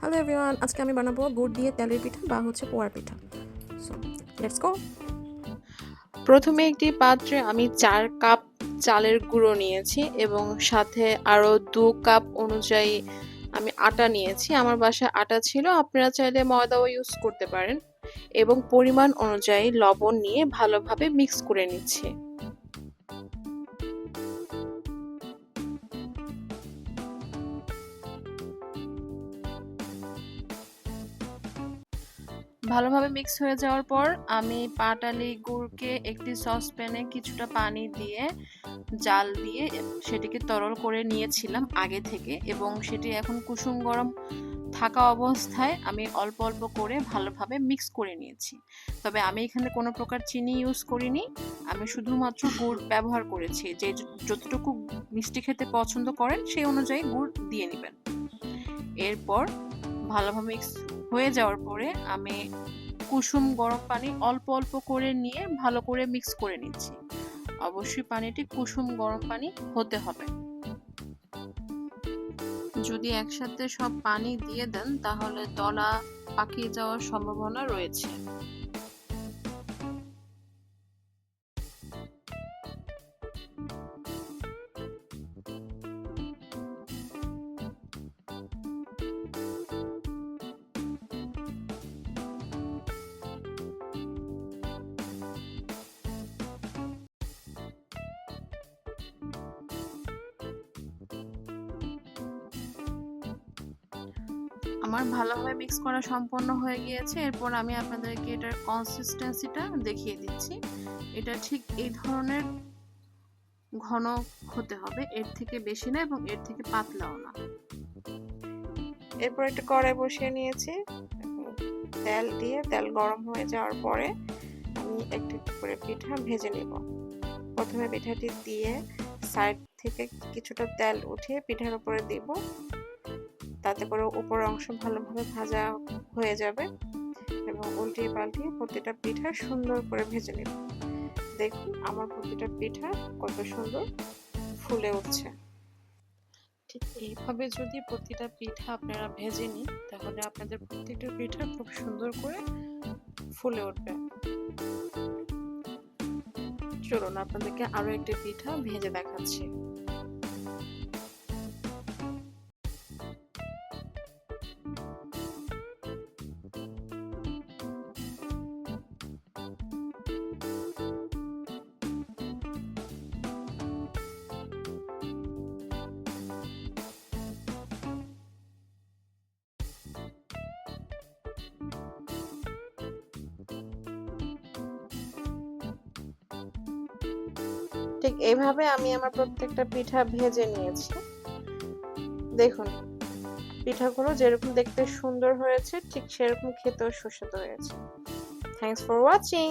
Hello everyone আজকে আমি বানাবো গুড় দিয়ে তেলের পিঠা বা হচ্ছে পোয়ার পিঠা। সো লেটস গো প্রথমে একটি পাত্রে আমি চার কাপ চালের গুঁড়ো নিয়েছি এবং সাথে আরও দু কাপ অনুযায়ী আমি আটা নিয়েছি। আমার বাসায় আটা ছিল, আপনারা চাইলে ময়দাও ইউজ করতে পারেন এবং পরিমাণ অনুযায়ী লবণ নিয়ে ভালোভাবে মিক্স করে নিচ্ছি। ভালোভাবে মিক্স হয়ে যাওয়ার পর আমি পাটালি গুড়কে একটি সসপ্যানে কিছুটা পানি দিয়ে জাল দিয়ে সেটিকে তরল করে নিয়েছিলাম আগে থেকে এবং সেটি এখন কুসুম গরম থাকা অবস্থায় আমি অল্প অল্প করে ভালোভাবে মিক্স করে নিয়েছি। তবে আমি এখানে কোনো প্রকার চিনি ইউজ করিনি। আমি শুধুমাত্র গুড় ব্যবহার করেছি। যে যতটুকু মিষ্টি খেতে পছন্দ করেন সেই অনুযায়ী গুড় দিয়ে নেবেন। এরপর ভালোভাবে মিক্স হয়ে যাওয়ার পরে আমি কুসুম গরম পানি অল্প অল্প করে নিয়ে ভালো করে মিক্স করে নিচ্ছি। অবশ্যই পানিটি কুসুম গরম পানি হতে হবে। যদি একসাথে সব পানি দিয়ে দেন তাহলে দলা পাকিয়ে যাওয়ার সম্ভাবনা রয়েছে। আমার ভালোভাবে মিক্স করা সম্পন্ন হয়ে গিয়েছে। এরপর আমি আপনাদেরকে এটার কনসিস্টেন্সিটা দেখিয়ে দিচ্ছি। এটা ঠিক এই ধরনের ঘন হতে হবে। এর থেকে বেশি না এবং এর থেকে পাতলাও না। এরপর একটা কড়াই বসিয়ে নিয়েছি। তেল দিয়ে, তেল গরম হয়ে যাওয়ার পরে আমি একটু একটু করে পিঠা ভেজে নেব। প্রথমে পিঠাটি দিয়ে সাইড থেকে কিছুটা তেল উঠিয়ে পিঠার উপরে দিব। তাতে করে উপরের অংশ ভালোভাবে ভাজা হয়ে যাবে এবং উল্টিয়ে পাল্টিয়ে প্রতিটা পিঠা সুন্দর করে ভেজে নেব। দেখুন আমার প্রতিটা পিঠা কত সুন্দর ফুলে উঠছে। ঠিক এইভাবে যদি প্রতিটা পিঠা আপনারা ভেজে নিন তাহলে আপনাদের প্রত্যেকটা পিঠা খুব সুন্দর করে ফুলে উঠবে। চলুন আপনাদেরকে আরও একটি পিঠা ভেজে দেখাচ্ছি। ঠিক এইভাবে আমি আমার প্রত্যেকটা পিঠা ভেজে নিয়েছি। দেখুন, পিঠাগুলো যেরকম দেখতে সুন্দর হয়েছে, ঠিক সেরকম খেতেও সুস্বাদু হয়েছে। Thanks for watching